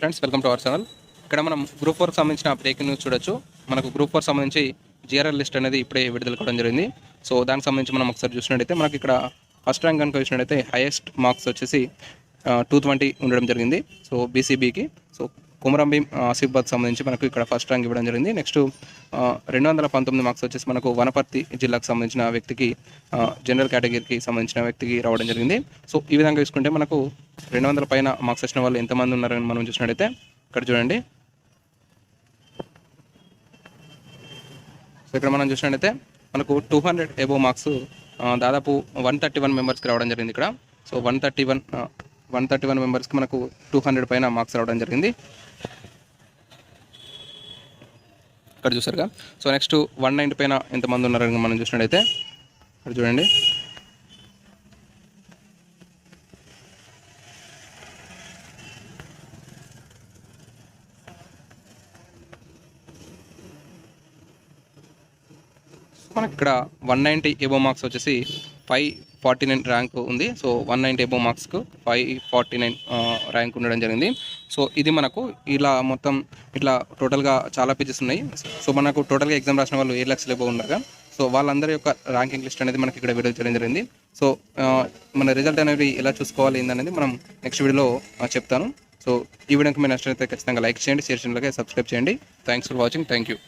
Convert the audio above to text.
Friends welcome to our channel ఇక్కడ మనం group ఫోర్కి సంబంధించిన బ్రేకింగ్ న్యూస్ చూడొచ్చు. మనకు గ్రూప్ ఫోర్ సంబంధించి జీఆర్ఎల్ లిస్ట్ అనేది ఇప్పుడే విడుదల కావడం జరిగింది. సో దానికి సంబంధించి మనం ఒకసారి చూసినట్టయితే మనకి ఇక్కడ ఫస్ట్ ర్యాంక్ కనుక చూసినట్టయితే హైయెస్ట్ మార్క్స్ వచ్చేసి టూ ట్వంటీ ఉండడం జరిగింది. సో బీసీబీకి సో కుమరం భీమ్ ఆసిఫాబాద్ సంబంధించి మనకు ఇక్కడ ఫస్ట్ ర్యాంక్ ఇవ్వడం జరిగింది. నెక్స్ట్ రెండు వందల పంతొమ్మిది మార్క్స్ వచ్చేసి మనకు వనపర్తి జిల్లాకు సంబంధించిన వ్యక్తికి జనరల్ కేటగిరీకి సంబంధించిన వ్యక్తికి రావడం జరిగింది. సో ఈ విధంగా చూసుకుంటే మనకు రెండు వందల పైన మార్క్స్ వచ్చిన వాళ్ళు ఎంతమంది ఉన్నారని మనం చూసినట్టయితే ఇక్కడ చూడండి. సో ఇక్కడ మనం చూసినట్టయితే మనకు టూ హండ్రెడ్ ఎబో మార్క్స్ దాదాపు వన్ థర్టీ వన్ మెంబర్స్కి రావడం జరిగింది ఇక్కడ. So one thirty one one thirty one మెంబర్స్కి మనకు టూ హండ్రెడ్ పైన మార్క్స్ రావడం జరిగింది. ఇక్కడ చూసారుగా? సో నెక్స్ట్ వన్ నైంటీ పైన ఎంతమంది ఉన్నారని మనం చూసినట్టయితే ఇక్కడ చూడండి. మనకి ఇక్కడ వన్ నైంటీ ఎబో మార్క్స్ వచ్చేసి ఫైవ్ ఫార్టీ నైన్ ర్యాంక్ ఉంది. సో వన్ నైంటీ ఎబో మార్క్స్కు ఫైవ్ ఫార్టీ నైన్ ర్యాంక్ ఉండడం జరిగింది. సో ఇది మనకు ఇలా మొత్తం ఇట్లా టోటల్గా చాలా పేజెస్ ఉన్నాయి. సో మనకు టోటల్గా ఎగ్జామ్ రాసిన వాళ్ళు ఏ లక్షలు ఎబో ఉండగా సో వాళ్ళందరి యొక్క ర్యాంకింగ్ లిస్ట్ అనేది మనకి ఇక్కడ విడుదల చేయడం జరిగింది. సో మన రిజల్ట్ అనేది ఎలా చూసుకోవాలి ఏందనేది మనం నెక్స్ట్ వీడియోలో చెప్తాను. సో ఈ వీడియోకి మీరు నచ్చినట్లయితే ఖచ్చితంగా లైక్ చేయండి షేర్ చేయండి సబ్స్క్రైబ్ చేయండి. Thanks for watching thank you